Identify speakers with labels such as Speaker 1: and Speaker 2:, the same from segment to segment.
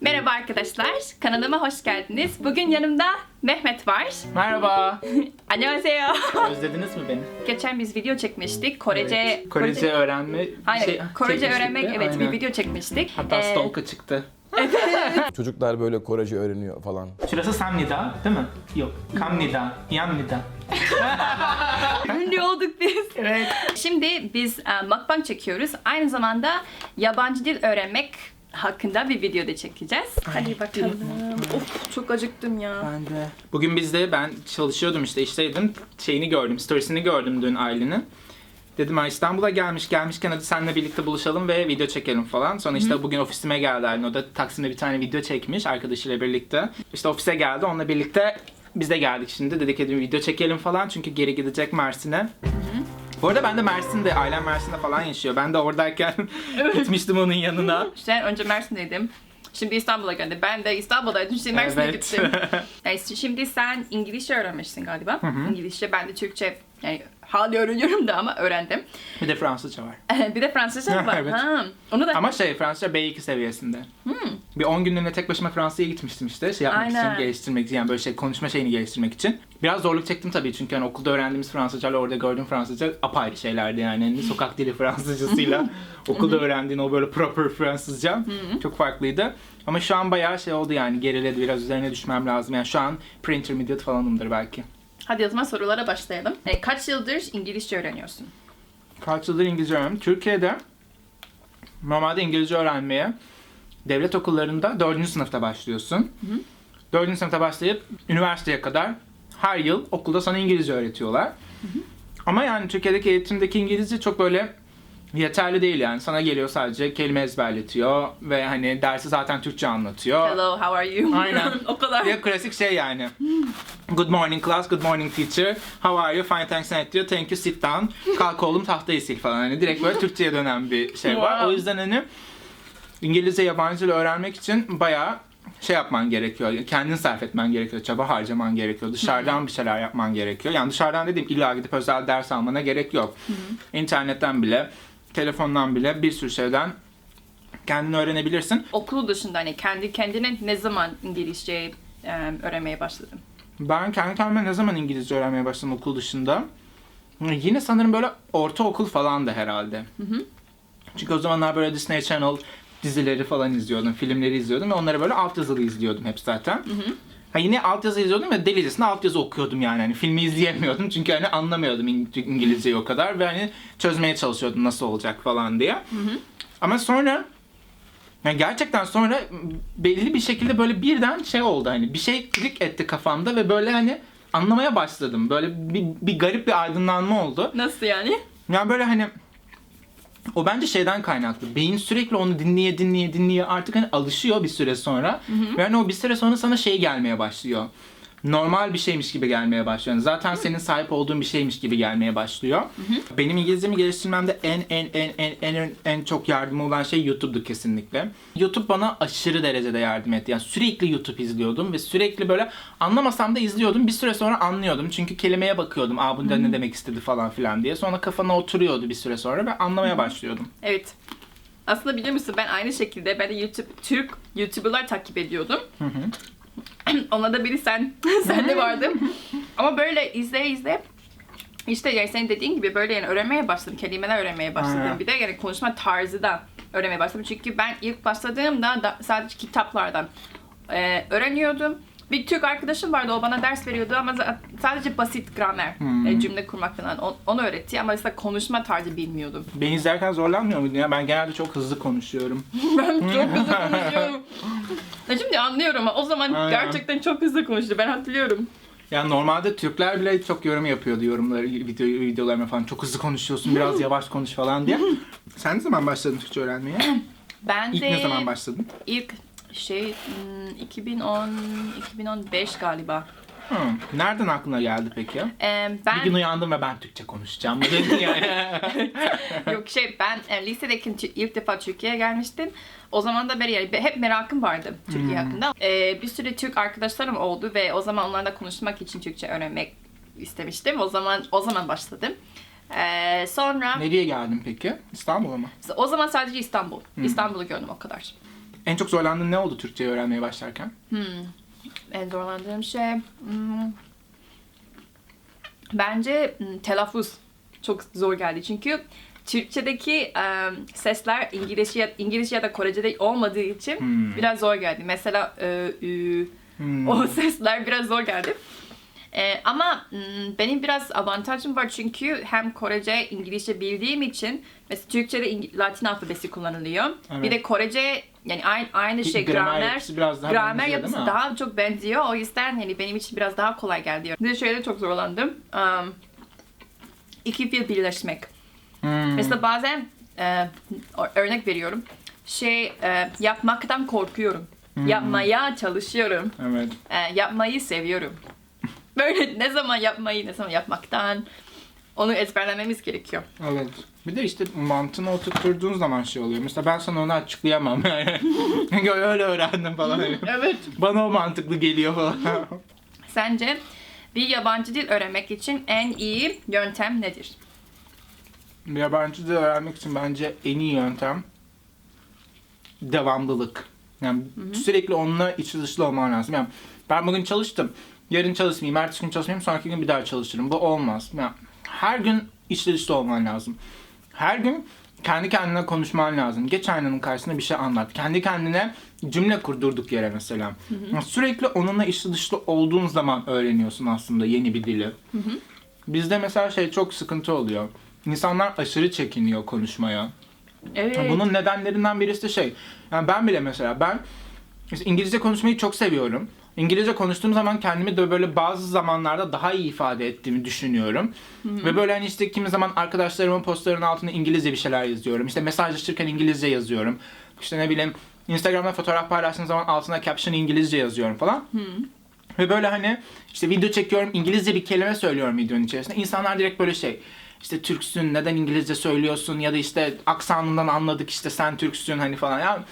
Speaker 1: Merhaba arkadaşlar, kanalıma hoş geldiniz. Bugün yanımda Mehmet var.
Speaker 2: Merhaba.
Speaker 1: Annyeonghaseyo.
Speaker 2: Özlediniz mi beni?
Speaker 1: Geçen biz video çekmiştik. Korece...
Speaker 2: Evet. Korece öğrenme
Speaker 1: Aynen,
Speaker 2: şey,
Speaker 1: Korece öğrenmek
Speaker 2: de,
Speaker 1: evet
Speaker 2: aynen.
Speaker 1: bir video çekmiştik.
Speaker 2: Hatta
Speaker 1: Ee,
Speaker 2: stalk'a çıktı.
Speaker 3: Çocuklar böyle Korece öğreniyor falan.
Speaker 2: Şurası Samnida değil mi? Yok. Kamnida. Yamnida.
Speaker 1: Ünlü olduk biz.
Speaker 2: Evet.
Speaker 1: Şimdi biz e, mukbang çekiyoruz. Aynı zamanda yabancı dil öğrenmek hakkında bir video da çekeceğiz. Hadi bakalım. of çok acıktım ya.
Speaker 2: Ben de. Bugün bizde ben çalışıyordum işte işteydim. Şeyini gördüm, storiesini gördüm dün Aylin'in. Dedim "Ay, İstanbul'a gelmiş gelmişken hadi seninle birlikte buluşalım ve video çekelim falan. Sonra işte bugün ofisime geldi Aylin. O da Taksim'de bir tane video çekmiş arkadaşıyla birlikte. İşte ofise geldi onunla birlikte biz de geldik şimdi. Dedik hadi bir video çekelim falan çünkü geri gidecek Mersin'e. Bu arada ben de Mersin'de, ailem Mersin'de falan yaşıyor. Ben de oradayken gitmiştim onun yanına.
Speaker 1: İşte önce Mersin'deydim. Şimdi İstanbul'a geldim. Ben de İstanbul'daydım. Şimdi Mersin'e
Speaker 2: Evet.
Speaker 1: gittim. Neyse şimdi sen İngilizce öğrenmişsin galiba. İngilizce ben de Türkçe yani hala öğreniyorum da ama öğrendim.
Speaker 2: bir de Fransızca var.
Speaker 1: bir de Fransızca var.
Speaker 2: Evet.
Speaker 1: Ha, onu da
Speaker 2: Ama şey Fransızca B2 seviyesinde. Bir 10 günlüğüne tek başıma Fransa'ya gitmiştim işte şey yapmak
Speaker 1: Aynen.
Speaker 2: için, geliştirmek için yani böyle şey konuşma şeyini geliştirmek için. Biraz zorluk çektim tabii çünkü hani okulda öğrendiğimiz Fransızca ile orada gördüğüm Fransızca apayrı şeylerdi yani. Hani sokak dili Fransızcasıyla okulda öğrendiğin o böyle proper Fransızca çok farklıydı. Ama şu an bayağı şey oldu yani geriledi biraz üzerine düşmem lazım. Yani şu an pre-intermediate falanımdır belki.
Speaker 1: Hadi zaman sorulara başlayalım. E, kaç yıldır İngilizce öğreniyorsun?
Speaker 2: Kaç yıldır İngilizce öğreniyorum. Türkiye'de normalde İngilizce öğrenmeye devlet okullarında 4. sınıfta başlıyorsun. 4. sınıfta başlayıp üniversiteye kadar her yıl okulda sana İngilizce öğretiyorlar. Ama yani Türkiye'deki eğitimdeki İngilizce çok böyle yeterli değil yani. Sana geliyor sadece kelime ezberletiyor ve hani dersi zaten Türkçe anlatıyor.
Speaker 1: Hello, how are you?
Speaker 2: Aynen.
Speaker 1: o kadar.
Speaker 2: Ya klasik şey yani. Good morning class, good morning teacher. How are you? Fine thanks and diyor. Thank you, sit down. Kalk oğlum tahtayı sil falan. Hani direkt böyle Türkçe'ye dönen bir şey var.
Speaker 1: Wow.
Speaker 2: O yüzden hani İngilizce yabancı dil öğrenmek için bayağı şey yapman gerekiyor. Kendin sarf etmen gerekiyor. Çaba harcaman gerekiyor. Dışarıdan bir şeyler yapman gerekiyor. Yani dışarıdan dediğim illa gidip özel ders almana gerek yok. İnternetten bile, telefondan bile bir sürü şeyden kendini öğrenebilirsin.
Speaker 1: Okul dışında hani kendi kendine ne zaman İngilizce e, öğrenmeye başladın?
Speaker 2: Ben kendi kendime ne zaman İngilizce öğrenmeye başladım okul dışında? Yine sanırım böyle ortaokul falan da herhalde. Çünkü o zamanlar böyle Disney Channel dizileri falan izliyordum, filmleri izliyordum ve onları böyle altyazılı izliyordum hep zaten. Ha yine altyazı izliyordum ve delicesine altyazı okuyordum yani. Hani filmi izleyemiyordum çünkü hani anlamıyordum İng- İngilizceyi o kadar ve hani çözmeye çalışıyordum nasıl olacak falan diye. Ama sonra yani gerçekten sonra belli bir şekilde böyle birden şey oldu hani bir şey klik etti kafamda ve böyle hani anlamaya başladım. Böyle bir, bir garip bir aydınlanma oldu.
Speaker 1: Nasıl yani?
Speaker 2: Yani böyle hani o bence şeyden kaynaklı. Beyin sürekli onu dinleye dinleye dinleye artık hani alışıyor bir süre sonra. Ve hani o bir süre sonra sana şey gelmeye başlıyor. Normal bir şeymiş gibi gelmeye başlıyor. Yani zaten senin sahip olduğun bir şeymiş gibi gelmeye başlıyor. Benim İngilizcemi geliştirmemde en en en en en en, en çok yardım olan şey YouTube'du kesinlikle. YouTube bana aşırı derecede yardım etti. Yani sürekli YouTube izliyordum ve sürekli böyle anlamasam da izliyordum. Bir süre sonra anlıyordum. Çünkü kelimeye bakıyordum. Aa bunda ne demek istedi falan filan diye. Sonra kafana oturuyordu bir süre sonra ve anlamaya başlıyordum.
Speaker 1: Evet. Aslında biliyor musun ben aynı şekilde ben de YouTube Türk YouTuber'lar takip ediyordum. Ona da biri sen sen de vardın. Ama böyle izleye izleye işte yani senin dediğin gibi böyle yani öğrenmeye başladım. Kelimeler öğrenmeye başladım.
Speaker 2: Aynen.
Speaker 1: Bir de yani konuşma tarzı da öğrenmeye başladım. Çünkü ben ilk başladığımda da sadece kitaplardan e, öğreniyordum. Bir Türk arkadaşım vardı o bana ders veriyordu ama sadece basit gramer, e, cümle kurmak falan onu öğretti ama mesela konuşma tarzı bilmiyordum.
Speaker 2: Beni izlerken zorlanmıyor muydun ya? Ben genelde çok hızlı konuşuyorum.
Speaker 1: Ben çok hızlı konuşuyorum. Ya Şimdi anlıyorum ama o zaman
Speaker 2: Aynen.
Speaker 1: gerçekten çok hızlı konuştu. Ben hatırlıyorum.
Speaker 2: Ya normalde Türkler bile çok yorum yapıyordu yorumları, video, videolarıma falan. Çok hızlı konuşuyorsun, biraz yavaş konuş falan diye. Sen ne zaman başladın Türkçe öğrenmeye?
Speaker 1: Ben
Speaker 2: İlk
Speaker 1: de
Speaker 2: ne zaman başladın?
Speaker 1: ilk şey hmm, 2010 2015 galiba.
Speaker 2: Hı. Nereden aklına geldi peki?
Speaker 1: Ee,
Speaker 2: Bir
Speaker 1: ben
Speaker 2: gün uyandım ve ben Türkçe konuşacağım.
Speaker 1: Yok şey ben e, lisedeyken ilk defa Türkiye'ye gelmiştim. O zaman da beri yani hep merakım vardı Türkiye hakkında. Ee, bir sürü Türk arkadaşlarım oldu ve o zaman onlarla konuşmak için Türkçe öğrenmek istemiştim. O zaman o zaman başladım. Ee, sonra
Speaker 2: Nereye geldin peki? İstanbul'a mı?
Speaker 1: o zaman sadece İstanbul. İstanbul'u gördüm o kadar.
Speaker 2: En çok zorlandığın ne oldu Türkçeyi öğrenmeye başlarken?
Speaker 1: En zorlandığım şey... hmm, bence hmm, telaffuz çok zor geldi. Çünkü Türkçedeki e, sesler İngilizce, ya- İngilizce ya da Korece'de olmadığı için
Speaker 2: Hmm.
Speaker 1: biraz zor geldi. Mesela ö, ü,
Speaker 2: Hmm.
Speaker 1: o sesler biraz zor geldi. E, ama hmm, benim biraz avantajım var çünkü hem Korece, İngilizce bildiğim için mesela Türkçe'de Latin alfabesi kullanılıyor.
Speaker 2: Evet.
Speaker 1: Bir de Korece yani aynı aynı şey
Speaker 2: Gramer
Speaker 1: gramer
Speaker 2: yapısı biraz daha
Speaker 1: gramer
Speaker 2: benziyor,
Speaker 1: yapısı daha çok benziyor. O yüzden hani benim için biraz daha kolay geldi. Bir de şeyde çok zorlandım. Um, iki fiil birleşmek.
Speaker 2: Hmm.
Speaker 1: Mesela bazen e, örnek veriyorum. Şey e, yapmaktan korkuyorum. Yapmaya çalışıyorum.
Speaker 2: Evet.
Speaker 1: E, yapmayı seviyorum. Böyle ne zaman yapmayı, ne zaman yapmaktan onu ezberlememiz gerekiyor.
Speaker 2: Evet. Bir de işte mantığını oturtturduğun zaman şey oluyor. Mesela ben sana onu açıklayamam yani. Çünkü öyle öğrendim falan.
Speaker 1: Evet.
Speaker 2: Bana o mantıklı geliyor falan.
Speaker 1: Sence bir yabancı dil öğrenmek için en iyi yöntem nedir?
Speaker 2: Bir yabancı dil öğrenmek için bence en iyi yöntem devamlılık. Yani sürekli onunla içi dışlı olman lazım. Yani ben bugün çalıştım. Yarın çalışmayayım, ertesi gün çalışmayayım, sonraki gün bir daha çalışırım. Bu olmaz. Yani her gün içli dışlı olman lazım. Her gün kendi kendine konuşman lazım. Geç aynanın karşısında bir şey anlat. Kendi kendine cümle kur durduk yere mesela. Yani Sürekli onunla içli dışlı olduğun zaman öğreniyorsun aslında yeni bir dili. Bizde mesela şey çok sıkıntı oluyor. İnsanlar aşırı çekiniyor konuşmaya.
Speaker 1: Evet.
Speaker 2: Bunun nedenlerinden birisi de şey. Yani ben bile mesela ben İngilizce konuşmayı çok seviyorum. İngilizce konuştuğum zaman kendimi de böyle bazı zamanlarda daha iyi ifade ettiğimi düşünüyorum. Ve böyle hani işte kimi zaman arkadaşlarımın postlarının altına İngilizce bir şeyler yazıyorum. İşte mesajlaşırken İngilizce yazıyorum. İşte ne bileyim Instagram'da fotoğraf paylaştığım zaman altına caption İngilizce yazıyorum falan. Ve böyle hani işte video çekiyorum İngilizce bir kelime söylüyorum videonun içerisinde. İnsanlar direkt böyle şey işte Türksün neden İngilizce söylüyorsun ya da işte aksanından anladık işte sen Türksün hani falan. Ya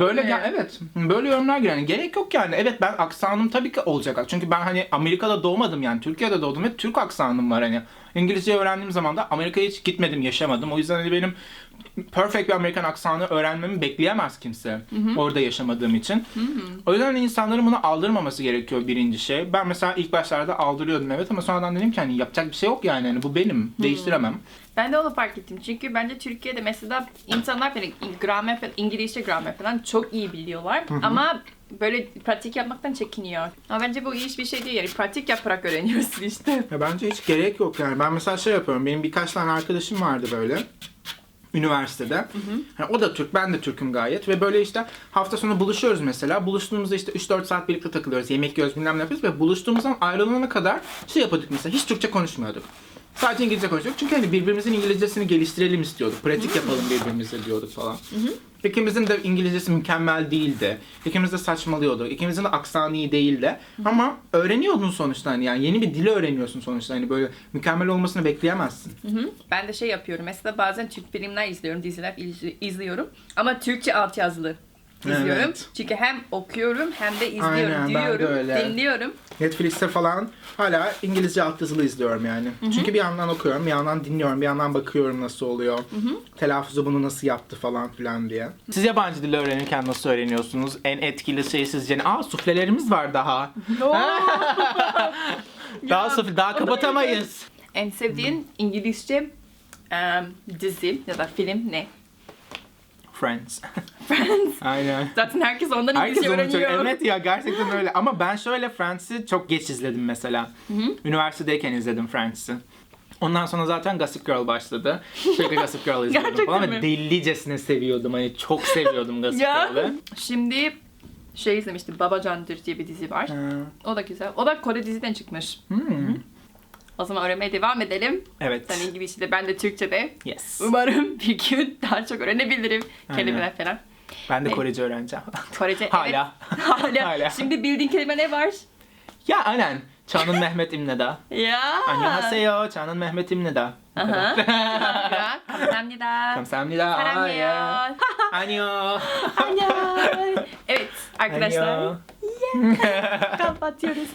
Speaker 2: böyle
Speaker 1: mi?
Speaker 2: ya evet. Böyle yorumlar geliyor yani gerek yok yani. Evet ben aksanım tabii ki olacak. Çünkü ben hani Amerika'da doğmadım yani. Türkiye'de doğdum ve Türk aksanım var hani. İngilizce öğrendiğim zaman da Amerika'ya hiç gitmedim yaşamadım. O yüzden hani benim perfect bir Amerikan aksanı öğrenmemi bekleyemez kimse orada yaşamadığım için. O yüzden hani insanların bunu aldırmaması gerekiyor birinci şey. Ben mesela ilk başlarda aldırıyordum evet ama sonradan dedim ki hani yapacak bir şey yok yani. Hani bu benim değiştiremem.
Speaker 1: Ben de onu fark ettim. Çünkü bence Türkiye'de mesela insanlar böyle gramer falan, İngilizce gramer falan çok iyi biliyorlar. Ama böyle pratik yapmaktan çekiniyor. Ama bence bu iyi bir şey değil. Yani pratik yaparak öğreniyorsun işte.
Speaker 2: Ya bence hiç gerek yok yani. Ben mesela şey yapıyorum. Benim birkaç tane arkadaşım vardı böyle. Üniversitede. Yani o da Türk, ben de Türk'üm gayet. Ve böyle işte hafta sonu buluşuyoruz mesela. Buluştuğumuzda işte 3-4 saat birlikte takılıyoruz. Yemek yiyoruz, bilmem ne yapıyoruz. Ve buluştuğumuzdan ayrılana kadar şey yapıyorduk mesela. Hiç Türkçe konuşmuyorduk. Sadece İngilizce konuşuyorduk. Çünkü hani birbirimizin İngilizcesini geliştirelim istiyorduk. Pratik yapalım birbirimize diyorduk falan. İkimizin de İngilizcesi mükemmel değildi. İkimiz de saçmalıyorduk. İkimizin de aksanı iyi değildi. Ama öğreniyordun sonuçta hani yani yeni bir dili öğreniyorsun sonuçta hani böyle mükemmel olmasını bekleyemezsin.
Speaker 1: Ben de şey yapıyorum. Mesela bazen Türk filmler izliyorum, diziler izli- izliyorum. Ama Türkçe altyazılı izliyorum.
Speaker 2: Evet.
Speaker 1: Çünkü hem okuyorum hem de izliyorum,
Speaker 2: Aynen, ben de
Speaker 1: duyuyorum,
Speaker 2: öyle.
Speaker 1: dinliyorum.
Speaker 2: Netflix'te falan hala İngilizce altyazılı izliyorum yani. Çünkü bir yandan okuyorum, bir yandan dinliyorum, bir yandan bakıyorum nasıl oluyor. Telaffuzu bunu nasıl yaptı falan filan diye. Siz yabancı dil öğrenirken nasıl öğreniyorsunuz? En etkili şey sizce ne? Aa suflelerimiz var daha. daha sufle, daha kapatamayız.
Speaker 1: En sevdiğin İngilizce em, dizi ya da film ne?
Speaker 2: Friends.
Speaker 1: Friends.
Speaker 2: Aynen.
Speaker 1: Zaten herkes ondan
Speaker 2: Herkes
Speaker 1: İngilizce
Speaker 2: onu çok...
Speaker 1: öğreniyor.
Speaker 2: Evet ya gerçekten öyle. Ama ben şöyle Friends'i çok geç izledim mesela. Üniversitedeyken izledim Friends'i. Ondan sonra zaten Gossip Girl başladı. Sürekli Gossip Girl izliyordum falan ve delicesine seviyordum. Hani çok seviyordum Gossip. Girl'ı.
Speaker 1: Şimdi şey izlemiştim Babacandır diye bir dizi var.
Speaker 2: Ha.
Speaker 1: O da güzel. O da Kore diziden çıkmış.
Speaker 2: Hmm.
Speaker 1: O zaman öğrenmeye devam edelim.
Speaker 2: Evet.
Speaker 1: Sen İngilizce'de ben de Türkçe'de.
Speaker 2: Yes.
Speaker 1: Umarım bir gün daha çok öğrenebilirim kelimeler falan.
Speaker 2: Ben de
Speaker 1: evet.
Speaker 2: Korece öğreneceğim.
Speaker 1: Korece
Speaker 2: hala.
Speaker 1: Evet. hala.
Speaker 2: hala.
Speaker 1: Şimdi bildiğin kelime ne var?
Speaker 2: Ya aynen. Çağının Mehmet İmneda.
Speaker 1: ya.
Speaker 2: Annyeonghaseyo. Çağının Mehmet İmneda.
Speaker 1: Aha. Kamsamnida. Kamsamnida. Saramyeon.
Speaker 2: Annyeong.
Speaker 1: Annyeong. Evet arkadaşlar.
Speaker 2: Yeah.
Speaker 1: Kapatıyoruz.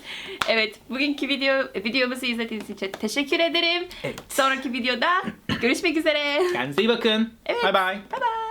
Speaker 1: Evet, bugünkü video videomuzu izlediğiniz için teşekkür ederim.
Speaker 2: Evet.
Speaker 1: Sonraki videoda görüşmek üzere.
Speaker 2: Kendinize iyi bakın.
Speaker 1: Evet.
Speaker 2: Bye bye.
Speaker 1: Bye bye.